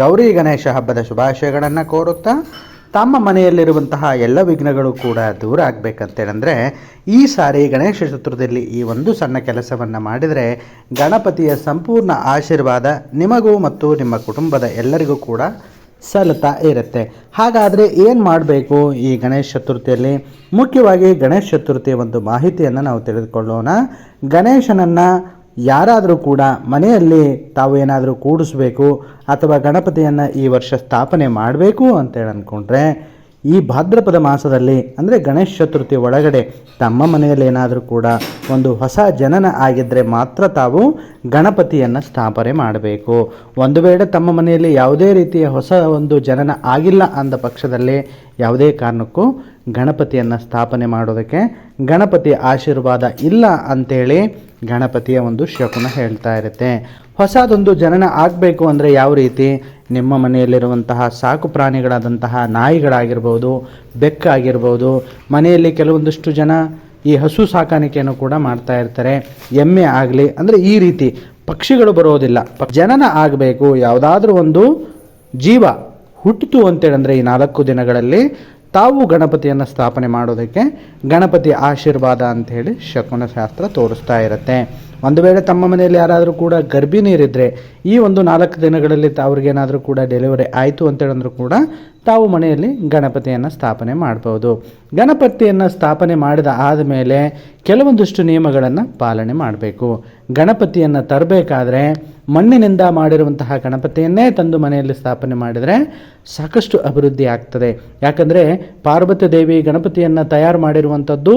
ಗೌರಿ ಗಣೇಶ ಹಬ್ಬದ ಶುಭಾಶಯಗಳನ್ನು ಕೋರುತ್ತಾ ತಮ್ಮ ಮನೆಯಲ್ಲಿರುವಂತಹ ಎಲ್ಲ ವಿಘ್ನಗಳು ಕೂಡ ದೂರ ಆಗಬೇಕಂತೇಳಂದರೆ, ಈ ಸಾರಿ ಗಣೇಶ ಚತುರ್ಥಿಯಲ್ಲಿ ಈ ಒಂದು ಸಣ್ಣ ಕೆಲಸವನ್ನು ಮಾಡಿದರೆ ಗಣಪತಿಯ ಸಂಪೂರ್ಣ ಆಶೀರ್ವಾದ ನಿಮಗೂ ಮತ್ತು ನಿಮ್ಮ ಕುಟುಂಬದ ಎಲ್ಲರಿಗೂ ಕೂಡ ಸಲ್ಲುತ್ತಾ ಇರುತ್ತೆ. ಹಾಗಾದರೆ ಏನು ಮಾಡಬೇಕು ಈ ಗಣೇಶ ಚತುರ್ಥಿಯಲ್ಲಿ? ಮುಖ್ಯವಾಗಿ ಗಣೇಶ ಚತುರ್ಥಿಯ ಒಂದು ಮಾಹಿತಿಯನ್ನು ನಾವು ತಿಳಿದುಕೊಳ್ಳೋಣ. ಗಣೇಶನನ್ನು ಯಾರಾದರೂ ಕೂಡ ಮನೆಯಲ್ಲಿ ತಾವು ಏನಾದರೂ ಕೂಡಿಸ್ಬೇಕು ಅಥವಾ ಗಣಪತಿಯನ್ನು ಈ ವರ್ಷ ಸ್ಥಾಪನೆ ಮಾಡಬೇಕು ಅಂತೇಳಿ ಅಂದ್ಕೊಂಡ್ರೆ, ಈ ಭಾದ್ರಪದ ಮಾಸದಲ್ಲಿ, ಅಂದರೆ ಗಣೇಶ ಚತುರ್ಥಿ ಒಳಗಡೆ ತಮ್ಮ ಮನೆಯಲ್ಲಿ ಏನಾದರೂ ಕೂಡ ಒಂದು ಹೊಸ ಜನನ ಆಗಿದ್ದರೆ ಮಾತ್ರ ತಾವು ಗಣಪತಿಯನ್ನು ಸ್ಥಾಪನೆ ಮಾಡಬೇಕು. ಒಂದು ವೇಳೆ ತಮ್ಮ ಮನೆಯಲ್ಲಿ ಯಾವುದೇ ರೀತಿಯ ಹೊಸ ಒಂದು ಜನನ ಆಗಿಲ್ಲ ಅಂದ ಪಕ್ಷದಲ್ಲಿ ಯಾವುದೇ ಕಾರಣಕ್ಕೂ ಗಣಪತಿಯನ್ನು ಸ್ಥಾಪನೆ ಮಾಡೋದಕ್ಕೆ ಗಣಪತಿ ಆಶೀರ್ವಾದ ಇಲ್ಲ ಅಂತೇಳಿ ಗಣಪತಿಯ ಒಂದು ಶಕುನ ಹೇಳ್ತಾ ಇರುತ್ತೆ. ಹೊಸದೊಂದು ಜನನ ಆಗಬೇಕು ಅಂದರೆ ಯಾವ ರೀತಿ? ನಿಮ್ಮ ಮನೆಯಲ್ಲಿರುವಂತಹ ಸಾಕು ಪ್ರಾಣಿಗಳಾದಂತಹ ನಾಯಿಗಳಾಗಿರ್ಬೋದು ಬೆಕ್ಕಾಗಿರ್ಬೋದು ಮನೆಯಲ್ಲಿ ಕೆಲವೊಂದಿಷ್ಟು ಜನ ಈ ಹಸು ಸಾಕಾಣಿಕೆಯನ್ನು ಕೂಡ ಮಾಡ್ತಾ ಇರ್ತಾರೆ. ಎಮ್ಮೆ ಆಗಲಿ, ಅಂದರೆ ಈ ರೀತಿ ಪಕ್ಷಿಗಳು ಬರೋದಿಲ್ಲ. ಜನನ ಆಗಬೇಕು, ಯಾವುದಾದ್ರೂ ಒಂದು ಜೀವ ಹುಟ್ಟಿತು ಅಂತೇಳಂದರೆ ಈ ನಾಲ್ಕು ದಿನಗಳಲ್ಲಿ ತಾವು ಗಣಪತಿಯನ್ನು ಸ್ಥಾಪನೆ ಮಾಡೋದಕ್ಕೆ ಗಣಪತಿ ಆಶೀರ್ವಾದ ಹೇಳಿ ಶಕುನ ಶಾಸ್ತ್ರ ತೋರಿಸ್ತಾ ಇರುತ್ತೆ. ಒಂದು ವೇಳೆ ತಮ್ಮ ಮನೆಯಲ್ಲಿ ಯಾರಾದರೂ ಕೂಡ ಗರ್ಭಿಣಿಯರಿದ್ದರೆ ಈ ಒಂದು ನಾಲ್ಕು ದಿನಗಳಲ್ಲಿ ಅವ್ರಿಗೇನಾದರೂ ಕೂಡ ಡೆಲಿವರಿ ಆಯಿತು ಅಂತೇಳಂದ್ರೂ ಕೂಡ ತಾವು ಮನೆಯಲ್ಲಿ ಗಣಪತಿಯನ್ನು ಸ್ಥಾಪನೆ ಮಾಡ್ಬೋದು. ಗಣಪತಿಯನ್ನು ಸ್ಥಾಪನೆ ಮಾಡಿದ ಆದಮೇಲೆ ಕೆಲವೊಂದಿಷ್ಟು ನಿಯಮಗಳನ್ನು ಪಾಲನೆ ಮಾಡಬೇಕು. ಗಣಪತಿಯನ್ನು ತರಬೇಕಾದ್ರೆ ಮಣ್ಣಿನಿಂದ ಮಾಡಿರುವಂತಹ ಗಣಪತಿಯನ್ನೇ ತಂದು ಮನೆಯಲ್ಲಿ ಸ್ಥಾಪನೆ ಮಾಡಿದರೆ ಸಾಕಷ್ಟು ಅಭಿವೃದ್ಧಿ ಆಗ್ತದೆ. ಯಾಕಂದರೆ ಪಾರ್ವತಿ ದೇವಿ ಗಣಪತಿಯನ್ನು ತಯಾರು ಮಾಡಿರುವಂಥದ್ದು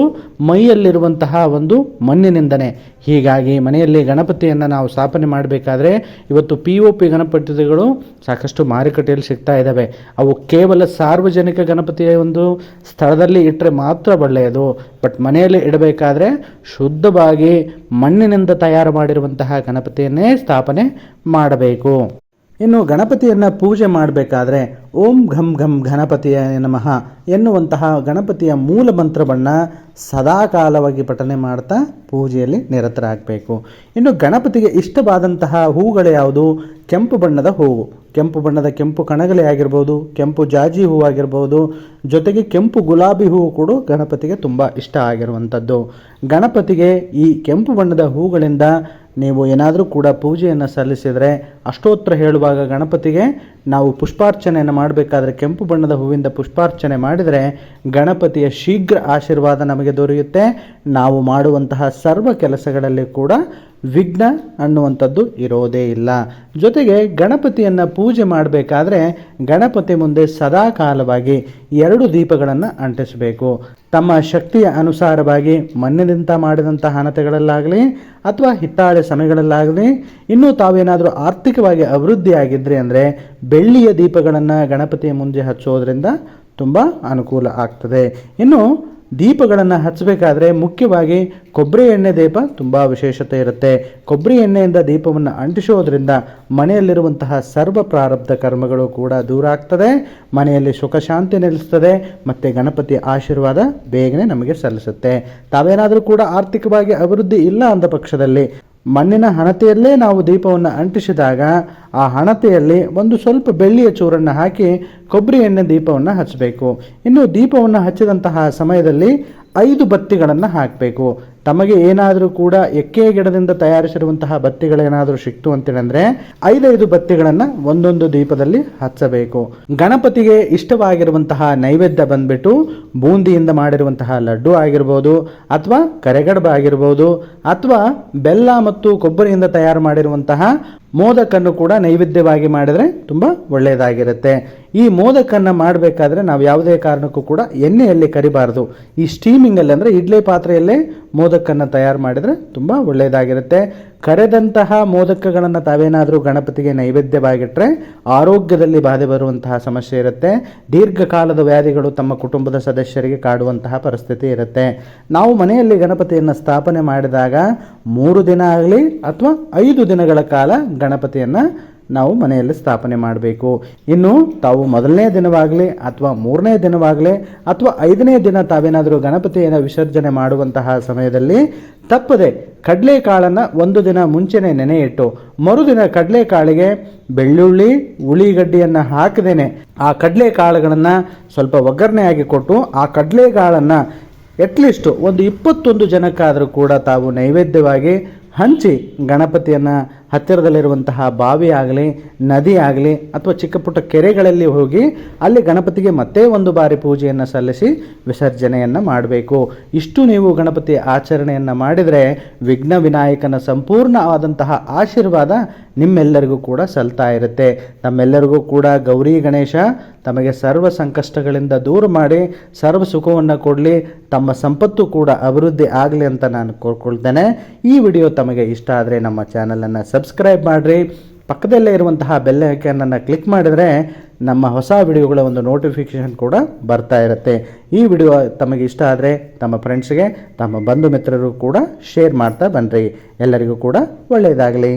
ಮೈಯಲ್ಲಿರುವಂತಹ ಒಂದು ಮಣ್ಣಿನಿಂದನೇ. ಹೀಗಾಗಿ ಮನೆಯಲ್ಲಿ ಗಣಪತಿಯನ್ನು ನಾವು ಸ್ಥಾಪನೆ ಮಾಡಬೇಕಾದ್ರೆ ಇವತ್ತು ಪಿ ಒ ಪಿ ಗಣಪತಿಗಳು ಸಾಕಷ್ಟು ಮಾರುಕಟ್ಟೆಯಲ್ಲಿ ಸಿಗ್ತಾ ಇದ್ದಾವೆ ಅವು ಕೇವಲ ಸಾರ್ವಜನಿಕ ಗಣಪತಿಯ ಒಂದು ಸ್ಥಳದಲ್ಲಿ ಇಟ್ಟರೆ ಮಾತ್ರ ಒಳ್ಳೆಯದು. ಬಟ್ ಮನೆಯಲ್ಲಿ ಇಡಬೇಕಾದ್ರೆ ಶುದ್ಧವಾಗಿ ಮಣ್ಣಿನಿಂದ ತಯಾರು ಮಾಡಿರುವಂತಹ ಗಣಪತಿಯನ್ನೇ ಸ್ಥಾಪನೆ ಮಾಡಬೇಕು. ಇನ್ನು ಗಣಪತಿಯನ್ನು ಪೂಜೆ ಮಾಡಬೇಕಾದ್ರೆ ಓಂ ಘಂ ಘಂ ಗಣಪತಿಯ ನಮಃ ಎನ್ನುವಂತಹ ಗಣಪತಿಯ ಮೂಲ ಮಂತ್ರವನ್ನು ಸದಾಕಾಲವಾಗಿ ಪಠನೆ ಮಾಡ್ತಾ ಪೂಜೆಯಲ್ಲಿ ನಿರತರಾಗಬೇಕು. ಇನ್ನು ಗಣಪತಿಗೆ ಇಷ್ಟವಾದಂತಹ ಹೂಗಳು ಯಾವುದು? ಕೆಂಪು ಬಣ್ಣದ ಹೂವು. ಕೆಂಪು ಬಣ್ಣದ ಕೆಂಪು ಕಣಗಳೇ ಆಗಿರ್ಬೋದು, ಕೆಂಪು ಜಾಜಿ ಹೂವು ಆಗಿರ್ಬೋದು, ಜೊತೆಗೆ ಕೆಂಪು ಗುಲಾಬಿ ಹೂವು ಕೂಡ ಗಣಪತಿಗೆ ತುಂಬ ಇಷ್ಟ ಆಗಿರುವಂಥದ್ದು ಗಣಪತಿಗೆ ಈ ಕೆಂಪು ಬಣ್ಣದ ಹೂಗಳಿಂದ ನೀವು ಏನಾದರೂ ಕೂಡ ಪೂಜೆಯನ್ನು ಸಲ್ಲಿಸಿದರೆ ಅಷ್ಟೋತ್ತರ ಹೇಳುವಾಗ ಗಣಪತಿಗೆ ನಾವು ಪುಷ್ಪಾರ್ಚನೆಯನ್ನು ಮಾಡಬೇಕಾದ್ರೆ ಕೆಂಪು ಬಣ್ಣದ ಹೂವಿಂದ ಪುಷ್ಪಾರ್ಚನೆ ಮಾಡಿದರೆ ಗಣಪತಿಯ ಶೀಘ್ರ ಆಶೀರ್ವಾದ ನಮಗೆ ದೊರೆಯುತ್ತೆ. ನಾವು ಮಾಡುವಂತಹ ಸರ್ವ ಕೆಲಸಗಳಲ್ಲಿ ಕೂಡ ವಿಘ್ನ ಅನ್ನುವಂಥದ್ದು ಇರೋದೇ ಇಲ್ಲ. ಜೊತೆಗೆ ಗಣಪತಿಯನ್ನು ಪೂಜೆ ಮಾಡಬೇಕಾದ್ರೆ ಗಣಪತಿ ಮುಂದೆ ಸದಾಕಾಲವಾಗಿ ಎರಡು ದೀಪಗಳನ್ನು ಅಂಟಿಸಬೇಕು. ತಮ್ಮ ಶಕ್ತಿಯ ಅನುಸಾರವಾಗಿ ಮಣ್ಣಿನಿಂದ ಮಾಡಿದಂಥ ಹಣತೆಗಳಲ್ಲಾಗಲಿ ಅಥವಾ ಹಿತ್ತಾಳೆ ಸಮಯಗಳಲ್ಲಾಗಲಿ ಇನ್ನೂ ತಾವೇನಾದರೂ ಆರ್ಥಿಕವಾಗಿ ಅಭಿವೃದ್ಧಿಯಾಗಿದ್ರೆ ಅಂದರೆ ಬೆಳ್ಳಿಯ ದೀಪಗಳನ್ನು ಗಣಪತಿಯ ಮುಂದೆ ಹಚ್ಚೋದ್ರಿಂದ ತುಂಬ ಅನುಕೂಲ ಆಗ್ತದೆ. ಇನ್ನು ದೀಪಗಳನ್ನು ಹಚ್ಚಬೇಕಾದ್ರೆ ಮುಖ್ಯವಾಗಿ ಕೊಬ್ಬರಿ ಎಣ್ಣೆ ದೀಪ ತುಂಬ ವಿಶೇಷತೆ ಇರುತ್ತೆ. ಕೊಬ್ಬರಿ ಎಣ್ಣೆಯಿಂದ ದೀಪವನ್ನು ಅಂಟಿಸೋದ್ರಿಂದ ಮನೆಯಲ್ಲಿರುವಂತಹ ಸರ್ವ ಪ್ರಾರಬ್ಧ ಕರ್ಮಗಳು ಕೂಡ ದೂರ ಆಗ್ತದೆ. ಮನೆಯಲ್ಲಿ ಸುಖ ಶಾಂತಿ ನೆಲೆಸ್ತದೆ. ಮತ್ತು ಗಣಪತಿ ಆಶೀರ್ವಾದ ಬೇಗನೆ ನಮಗೆ ಸಲ್ಲಿಸುತ್ತೆ. ತಾವೇನಾದರೂ ಕೂಡ ಆರ್ಥಿಕವಾಗಿ ಅಭಿವೃದ್ಧಿ ಇಲ್ಲ ಅಂದ ಪಕ್ಷದಲ್ಲಿ ಮಣ್ಣಿನ ಹಣತೆಯಲ್ಲೇ ನಾವು ದೀಪವನ್ನು ಅಂಟಿಸಿದಾಗ ಆ ಹಣತೆಯಲ್ಲಿ ಒಂದು ಸ್ವಲ್ಪ ಬೆಳ್ಳಿಯ ಚೂರನ್ನು ಹಾಕಿ ಕೊಬ್ಬರಿ ಎಣ್ಣೆ ದೀಪವನ್ನು ಹಚ್ಚಬೇಕು. ಇನ್ನು ದೀಪವನ್ನು ಹಚ್ಚಿದಂತಹ ಸಮಯದಲ್ಲಿ ಐದು ಬತ್ತಿಗಳನ್ನು ಹಾಕಬೇಕು. ತಮಗೆ ಏನಾದರೂ ಕೂಡ ಎಕ್ಕೆ ಗಿಡದಿಂದ ತಯಾರಿಸಿರುವಂತಹ ಬತ್ತಿಗಳೇನಾದರೂ ಸಿಕ್ತು ಅಂತೇಳಂದ್ರೆ ಐದೈದು ಬತ್ತಿಗಳನ್ನು ಒಂದೊಂದು ದೀಪದಲ್ಲಿ ಹಚ್ಚಬೇಕು. ಗಣಪತಿಗೆ ಇಷ್ಟವಾಗಿರುವಂತಹ ನೈವೇದ್ಯ ಬಂದ್ಬಿಟ್ಟು ಬೂಂದಿಯಿಂದ ಮಾಡಿರುವಂತಹ ಲಡ್ಡು ಆಗಿರ್ಬೋದು ಅಥವಾ ಕರೆಗಡಬ ಆಗಿರ್ಬೋದು ಅಥವಾ ಬೆಲ್ಲ ಮತ್ತು ಕೊಬ್ಬರಿಯಿಂದ ತಯಾರು ಮಾಡಿರುವಂತಹ ಮೋದಕನ್ನು ಕೂಡ ನೈವೇದ್ಯವಾಗಿ ಮಾಡಿದರೆ ತುಂಬ ಒಳ್ಳೆಯದಾಗಿರುತ್ತೆ. ಈ ಮೋದಕನ್ನು ಮಾಡಬೇಕಾದ್ರೆ ನಾವು ಯಾವುದೇ ಕಾರಣಕ್ಕೂ ಕೂಡ ಎಣ್ಣೆಯಲ್ಲಿ ಕರಿಬಾರ್ದು. ಈ ಸ್ಟೀಮಿಂಗಲ್ಲಿ ಅಂದರೆ ಇಡ್ಲಿ ಪಾತ್ರೆಯಲ್ಲೇ ಮೋದಕನ್ನು ತಯಾರು ಮಾಡಿದರೆ ತುಂಬ ಒಳ್ಳೆಯದಾಗಿರುತ್ತೆ. ಕರೆದಂತಹ ಮೋದಕಗಳನ್ನು ತಾವೇನಾದರೂ ಗಣಪತಿಗೆ ನೈವೇದ್ಯವಾಗಿಟ್ಟರೆ ಆರೋಗ್ಯದಲ್ಲಿ ಬಾಧೆ ಬರುವಂತಹ ಸಮಸ್ಯೆ ಇರುತ್ತೆ. ದೀರ್ಘಕಾಲದ ವ್ಯಾಧಿಗಳು ತಮ್ಮ ಕುಟುಂಬದ ಸದಸ್ಯರಿಗೆ ಕಾಡುವಂತಹ ಪರಿಸ್ಥಿತಿ ಇರುತ್ತೆ. ನಾವು ಮನೆಯಲ್ಲಿ ಗಣಪತಿಯನ್ನು ಸ್ಥಾಪನೆ ಮಾಡಿದಾಗ ಮೂರು ದಿನ ಆಗಲಿ ಅಥವಾ ಐದು ದಿನಗಳ ಕಾಲ ಗಣಪತಿಯನ್ನು ನಾವು ಮನೆಯಲ್ಲಿ ಸ್ಥಾಪನೆ ಮಾಡಬೇಕು. ಇನ್ನು ತಾವು ಮೊದಲನೇ ದಿನವಾಗಲಿ ಅಥವಾ ಮೂರನೇ ದಿನವಾಗಲಿ ಅಥವಾ ಐದನೇ ದಿನ ತಾವೇನಾದರೂ ಗಣಪತಿಯನ್ನು ವಿಸರ್ಜನೆ ಮಾಡುವಂತಹ ಸಮಯದಲ್ಲಿ ತಪ್ಪದೆ ಕಡಲೆಕಾಳನ್ನು ಒಂದು ದಿನ ಮುಂಚೆನೇ ನೆನೆ ಇಟ್ಟು ಮರುದಿನ ಕಡಲೆಕಾಳಿಗೆ ಬೆಳ್ಳುಳ್ಳಿ ಉಳಿಗಡ್ಡಿಯನ್ನು ಹಾಕದೇನೆ. ಆ ಕಡಲೆಕಾಳುಗಳನ್ನು ಸ್ವಲ್ಪ ಒಗ್ಗರಣೆಯಾಗಿ ಕೊಟ್ಟು ಆ ಕಡಲೆಕಾಳನ್ನು ಎಟ್ಲೀಸ್ಟು ಒಂದು ಇಪ್ಪತ್ತೊಂದು ಜನಕ್ಕಾದರೂ ಕೂಡ ತಾವು ನೈವೇದ್ಯವಾಗಿ ಹಂಚಿ ಗಣಪತಿಯನ್ನು ಹತ್ತಿರದಲ್ಲಿರುವಂತಹ ಬಾವಿ ಆಗಲಿ ನದಿ ಆಗಲಿ ಅಥವಾ ಚಿಕ್ಕ ಪುಟ್ಟ ಕೆರೆಗಳಲ್ಲಿ ಹೋಗಿ ಅಲ್ಲಿ ಗಣಪತಿಗೆ ಮತ್ತೆ ಒಂದು ಬಾರಿ ಪೂಜೆಯನ್ನು ಸಲ್ಲಿಸಿ ವಿಸರ್ಜನೆಯನ್ನು ಮಾಡಬೇಕು. ಇಷ್ಟು ನೀವು ಗಣಪತಿ ಆಚರಣೆಯನ್ನು ಮಾಡಿದರೆ ವಿಘ್ನ ವಿನಾಯಕನ ಸಂಪೂರ್ಣವಾದಂತಹ ಆಶೀರ್ವಾದ ನಿಮ್ಮೆಲ್ಲರಿಗೂ ಕೂಡ ಸಲ್ತಾ ಇರುತ್ತೆ. ತಮ್ಮೆಲ್ಲರಿಗೂ ಕೂಡ ಗೌರಿ ಗಣೇಶ ತಮಗೆ ಸರ್ವ ಸಂಕಷ್ಟಗಳಿಂದ ದೂರ ಮಾಡಿ, ಸರ್ವ ಸುಖವನ್ನು ಕೊಡಲಿ, ತಮ್ಮ ಸಂಪತ್ತು ಕೂಡ ಅಭಿವೃದ್ಧಿ ಆಗಲಿ ಅಂತ ನಾನು ಕೋರ್ಕೊಳ್ತೇನೆ. ಈ ವಿಡಿಯೋ ತಮಗೆ ಇಷ್ಟ ಆದರೆ ನಮ್ಮ ಚಾನಲನ್ನು ಸಬ್ಸ್ಕ್ರೈಬ್ ಮಾಡಿರಿ. ಪಕ್ಕದಲ್ಲೇ ಇರುವಂತಹ ಬೆಲ್ ಐಕನನ್ನು ಕ್ಲಿಕ್ ಮಾಡಿದರೆ ನಮ್ಮ ಹೊಸ ವಿಡಿಯೋಗಳ ಒಂದು ನೋಟಿಫಿಕೇಷನ್ ಕೂಡ ಬರ್ತಾ ಇರುತ್ತೆ. ಈ ವಿಡಿಯೋ ತಮಗೆ ಇಷ್ಟ ಆದರೆ ತಮ್ಮ ಫ್ರೆಂಡ್ಸ್ಗೆ ತಮ್ಮ ಬಂಧು ಮಿತ್ರರು ಕೂಡ ಶೇರ್ ಮಾಡ್ತಾ ಬನ್ನಿರಿ ಎಲ್ಲರಿಗೂ ಕೂಡ ಒಳ್ಳೆಯದಾಗಲಿ.